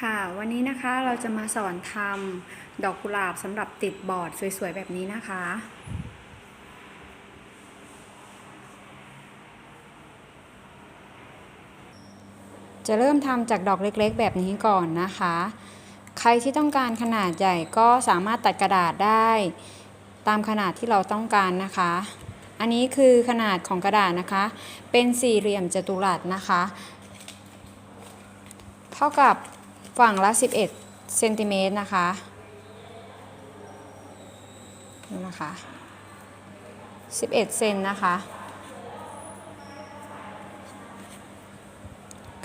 ค่ะ วันนี้นะคะเราจะมาสอนทำดอกกุหลาบสำหรับติดบอร์ดสวยๆ แบบนี้นะคะ จะเริ่มทำจากดอกเล็กๆ แบบนี้ก่อนนะคะ ใครที่ต้องการขนาดใหญ่ก็สามารถตัดกระดาษได้ตามขนาดที่เราต้องการนะคะ อันนี้คือขนาดของกระดาษนะคะ เป็นสี่เหลี่ยมจัตุรัสนะคะ เท่ากับ ฝั่งละ 11เซนติเมตรนะคะนี่นะคะ 11เซนนะคะ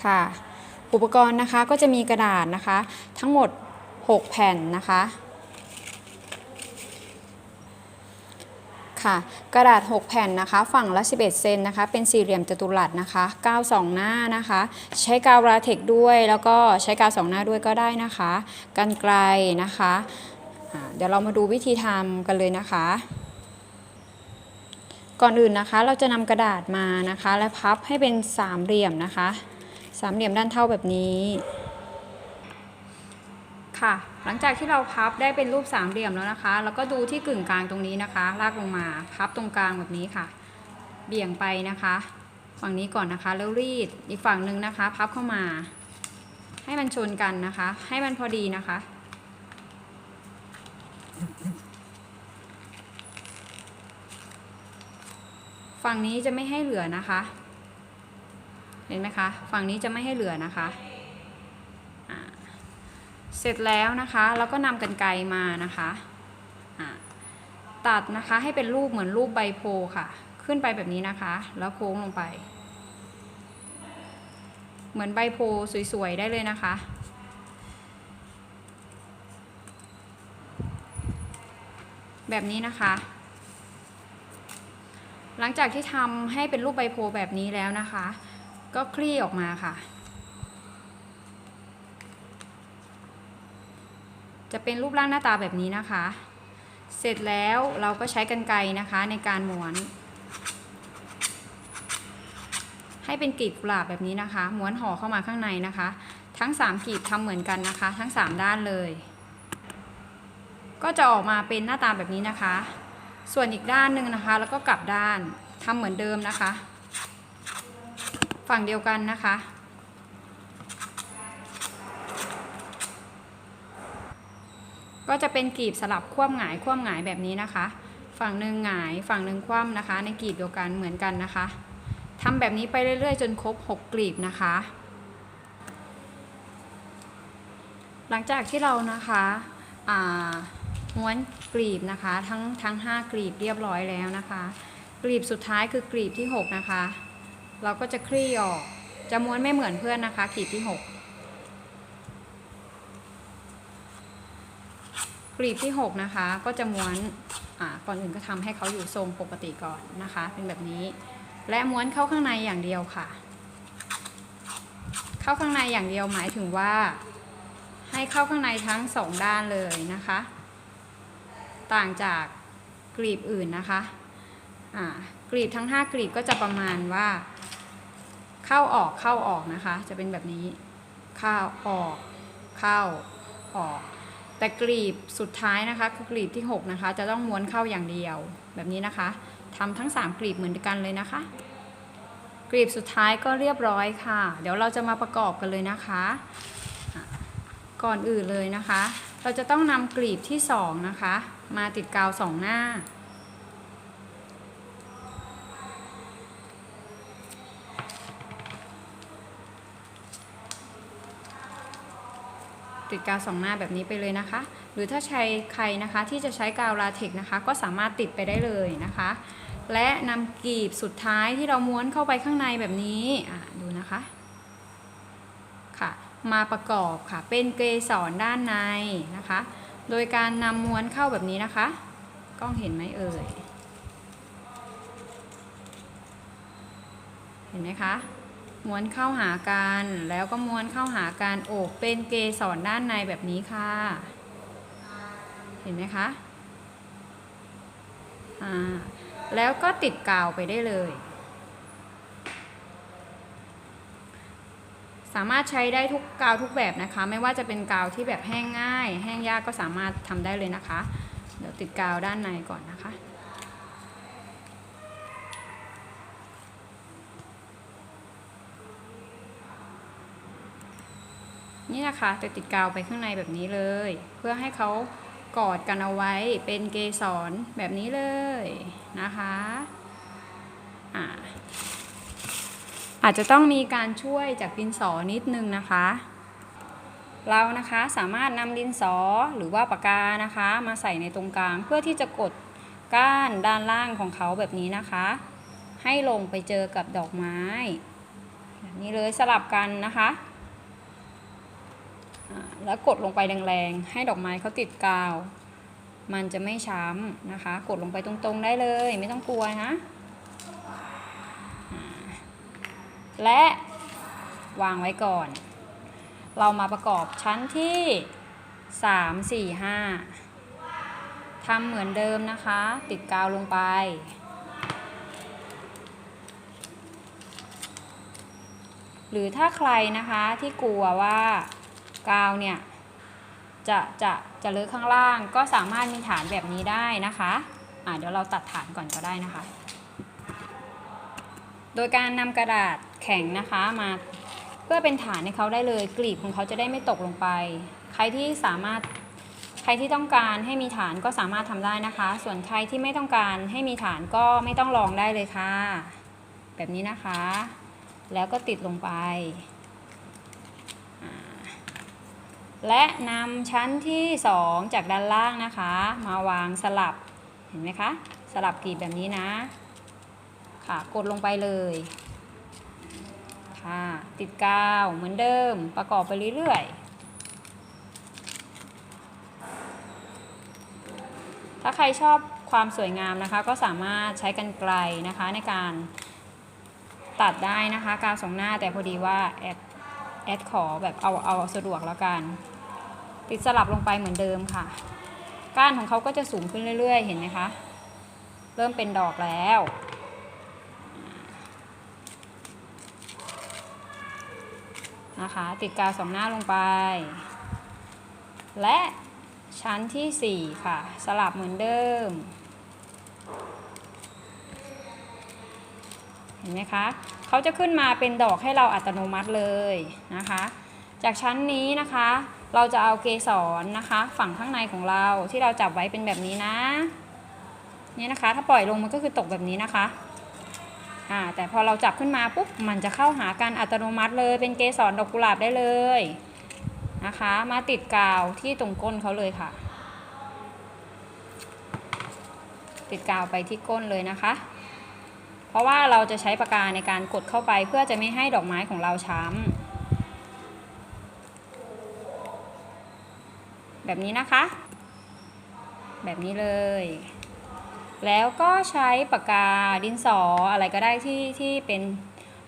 ค่ะ อุปกรณ์นะคะก็จะมีกระดาษนะคะ ทั้งหมด 6 แผ่นนะคะ ค่ะ กระดาษ 6 แผ่นนะคะ ฝั่งละ 11 เซนนะคะ เป็นสี่เหลี่ยมจัตุรัสนะคะกาวสองหน้านะคะ ใช้กาวลาเทกด้วย แล้วก็ใช้กาวสองหน้าด้วยก็ได้นะคะกันไกลนะคะเดี๋ยวเรามาดูวิธีทำกันเลยนะคะ ก่อนอื่นนะคะเราจะนำกระดาษมานะคะ และพับให้เป็นสามเหลี่ยมนะคะ สามเหลี่ยมด้านเท่าแบบนี้ค่ะ หลังจากที่เราพับได้เป็นรูปสามเหลี่ยมแล้วนะคะ แล้วก็ดูที่กึ่งกลางตรงนี้นะคะ ลากลงมาพับตรงกลางแบบนี้ค่ะ เบี่ยงไปนะคะ ฝั่งนี้ก่อนนะคะ แล้วรีดอีกฝั่งหนึ่งนะคะ พับเข้ามา ให้มันชนกันนะคะ ให้มันพอดีนะคะ ฝั่งนี้จะไม่ให้เหลือนะคะ เห็นไหมคะ ฝั่งนี้จะไม่ให้เหลือนะคะ เสร็จแล้วนะคะเราก็นำกันไกรมานะคะตัดนะคะให้เป็นรูปเหมือนรูปใบโพค่ะ ขึ้นไปแบบนี้นะคะ แล้วโค้งลงไป เหมือนใบโพสวยๆได้เลยนะคะ แบบนี้นะคะ หลังจากที่ทำให้เป็นรูปใบโพแบบนี้แล้วนะคะ ก็คลี่ออกมาค่ะ จะเป็นรูปร่างหน้าตาแบบนี้นะคะ เสร็จแล้วเราก็ใช้กรรไกรนะคะในการม้วน ให้เป็นกลีบกุหลาบแบบนี้นะคะ ม้วนห่อเข้ามาข้างในนะคะ ทั้ง3กลีบทำเหมือนกันนะคะ ทั้ง 3 ด้านเลย ก็จะออกมาเป็นหน้าตาแบบนี้นะคะ ส่วนอีกด้านหนึ่งนะคะ แล้วก็กลับด้านทำเหมือนเดิมนะคะ ฝั่งเดียวกันนะคะ ก็จะเป็นกลีบสลับคว่ำหงายคว่ำหงายแบบนี้นะคะ ฝั่งหนึ่งหงายฝั่งหนึ่งคว่ำนะคะ ในกลีบเดียวกันเหมือนกันนะคะทำแบบนี้ไปเรื่อยๆ จนครบ 6 กลีบนะคะ หลังจากที่เรานะคะม้วนกลีบนะคะทั้งทั้ง 5 กลีบเรียบร้อยแล้วนะคะ กลีบสุดท้ายคือกลีบที่ 6 นะคะ เราก็จะคลี่ออกจะม้วนไม่เหมือนเพื่อนนะคะกลีบที่ 6 กลีบที่ 6 นะคะ ก็จะม้วนอ่าก่อนอื่นก็ทำให้เขาอยู่ทรงปกติก่อนนะคะ เป็นแบบนี้ และม้วนเข้าข้างในอย่างเดียวค่ะ เข้าข้างในอย่างเดียวหมายถึงว่า ให้เข้าข้างในทั้งสองด้านเลยนะคะ ต่างจากกลีบอื่นนะคะอ่ากลีบทั้ง 5กลีบก็จะประมาณว่า เข้าออกเข้าออกนะคะ จะเป็นแบบนี้ เข้าออก เข้าออก แต่กลีบสุดท้ายนะคะคือกลีบที่ 6 นะคะ จะต้องม้วนเข้าอย่างเดียวแบบนี้นะคะทำทั้ง 3 กลีบเหมือนกันเลยนะคะ กลีบสุดท้ายก็เรียบร้อยค่ะ เดี๋ยวเราจะมาประกอบกันเลยนะคะ ก่อนอื่นเลยนะคะ เราจะต้องนำกลีบที่ 2 นะคะ มาติดกาวสองหน้า ดกาวสองหน้าแบบนี้ไปเลยนะคะ หรือถ้าใช้ใครนะคะที่จะใช้กาวลาเทกนะคะ ก็สามารถติดไปได้เลยนะคะ และนำกลีบสุดท้ายที่เราม้วนเข้าไปข้างในแบบนี้ดูนะคะค่ะ มาประกอบค่ะเป็นเกสรด้านในนะคะ โดยการนำม้วนเข้าแบบนี้นะคะ กล้องเห็นไหมเอ่ยเห็นไหมคะ ม้วนเข้าหากัน แล้วก็ม้วนเข้าหากันโอบเป็นเกสรด้านในแบบนี้ค่ะ เห็นไหมคะอ่าแล้วก็ติดกาวไปได้เลย สามารถใช้ได้ทุกกาวทุกแบบนะคะ ไม่ว่าจะเป็นกาวที่แบบแห้งง่าย แห้งยากก็สามารถทำได้เลยนะคะ เดี๋ยวติดกาวด้านในก่อนนะคะ นี่นะคะจะติดกาวไปข้างในแบบนี้เลย เพื่อให้เขากอดกันเอาไว้เป็นเกสรแบบนี้เลยนะคะอาอาจจะต้องมีการช่วยจากดินสอนิดนึงนะคะ เรานะคะสามารถนำดินสอหรือว่าปากกานะคะ มาใส่ในตรงกลางเพื่อที่จะกดก้านด้านล่างของเขาแบบนี้นะคะ ให้ลงไปเจอกับดอกไม้แบบนี้เลยสลับกันนะคะ แล้วกดลงไปแรงๆ ให้ดอกไม้เขาติดกาว มันจะไม่ช้ำนะคะ กดลงไปตรงๆได้เลย ไม่ต้องกลัวนะ และวางไว้ก่อน เรามาประกอบชั้นที่ 3 4 5ทำเหมือนเดิมนะคะ ติดกาวลงไปหรือถ้าใครนะคะที่กลัวว่า กาวเนี่ยจะจะจะเลอะข้างล่างก็สามารถมีฐานแบบนี้ได้นะคะอ่าเดี๋ยวเราตัดฐานก่อนก็ได้นะคะ โดยการนำกระดาษแข็งนะคะมาเพื่อเป็นฐานให้เขาได้เลยกลีบของเขาจะได้ไม่ตกลงไป ใครที่สามารถใครที่ต้องการให้มีฐานก็สามารถทำได้นะคะ ส่วนใครที่ไม่ต้องการให้มีฐานก็ไม่ต้องลองได้เลยค่ะ แบบนี้นะคะ แล้วก็ติดลงไป และนำชั้นที่ 2 จากด้านล่างนะคะ มาวางสลับเห็นไหมคะ สลับกลีบแบบนี้นะ ค่ะกดลงไปเลยค่ะติดกาวเหมือนเดิมประกอบไปเรื่อยๆ ถ้าใครชอบความสวยงามนะคะ ก็สามารถใช้กันไกลนะคะในการตัดได้นะคะ กาวสองหน้าแต่พอดีว่าแอดแอดขอแบบเอาเอาสะดวกแล้วกัน ติดสลับลงไปเหมือนเดิมค่ะ ก้านของเขาก็จะสูงขึ้นเรื่อย ๆ เห็นไหมคะ เริ่มเป็นดอกแล้ว นะคะ ติดกาวสองหน้าลงไป และชั้นที่ 4 ค่ะ สลับเหมือนเดิม เห็นไหมคะ เขาจะขึ้นมาเป็นดอกให้เราอัตโนมัติเลยนะคะ จากชั้นนี้นะคะ เราจะเอาเกสรนะคะ ฝั่งข้างในของเราที่เราจับไว้เป็นแบบนี้นะนี่นะคะ ถ้าปล่อยลงมันก็คือตกแบบนี้นะคะอ่าแต่พอเราจับขึ้นมาปุ๊บมันจะเข้าหากันอัตโนมัติเลย เป็นเกสรดอกกุหลาบได้เลยนะคะ มาติดกาวที่ตรงก้นเขาเลยค่ะ ติดกาวไปที่ก้นเลยนะคะ เพราะว่าเราจะใช้ปากกาในการกดเข้าไปเพื่อจะไม่ให้ดอกไม้ของเราช้ำ แบบนี้นะคะ แบบนี้เลย แล้วก็ใช้ปากกาดินสออะไรก็ได้ที่ที่เป็น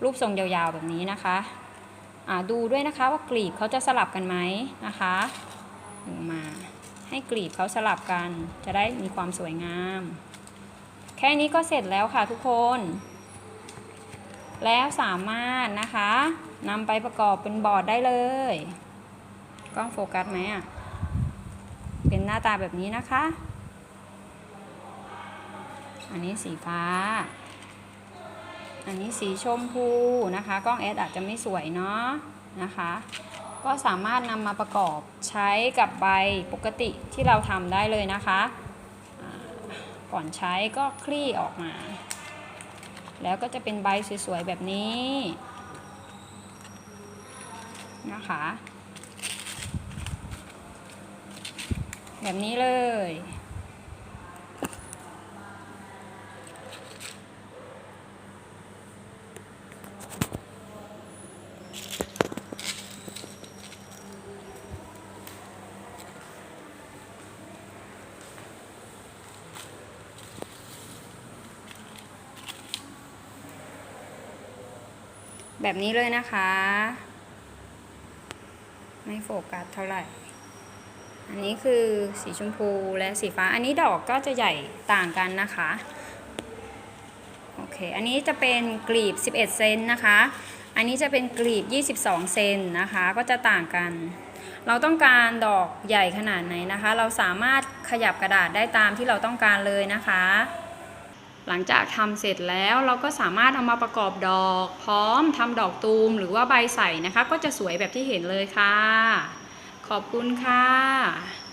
รูปทรงยาวๆแบบนี้นะคะอ่าดูด้วยนะคะว่ากลีบเขาจะสลับกันไหมนะคะลงมาให้กลีบเขาสลับกันจะได้มีความสวยงาม แค่นี้ก็เสร็จแล้วค่ะทุกคน แล้วสามารถนะคะนำไปประกอบเป็นบอร์ดได้เลย กล้องโฟกัสไหมอะ หน้าตาแบบนี้นะคะ อันนี้สีฟ้า อันนี้สีชมพูนะคะ กล้องแอดอาจจะไม่สวยเนาะนะคะ ก็สามารถนำมาประกอบใช้กับใบปกติที่เราทำได้เลยนะคะ ก่อนใช้ก็คลี่ออกมา แล้วก็จะเป็นใบสวยๆแบบนี้นะคะ แบบนี้เลย แบบนี้เลยนะคะ ไม่โฟกัสเท่าไหร่ อันนี้คือสีชมพูและสีฟ้า อันนี้ดอกก็จะใหญ่ต่างกันนะคะ โอเค อันนี้จะเป็นกลีบ 11 เซนนะคะ อันนี้จะเป็นกลีบ 22 เซนนะคะ ก็จะต่างกัน เราต้องการดอกใหญ่ขนาดไหนนะคะ เราสามารถขยับกระดาษได้ตามที่เราต้องการเลยนะคะ หลังจากทำเสร็จแล้วเราก็สามารถเอามาประกอบดอก พร้อมทำดอกตูมหรือว่าใบใส่นะคะ ก็จะสวยแบบที่เห็นเลยค่ะ ขอบคุณค่ะ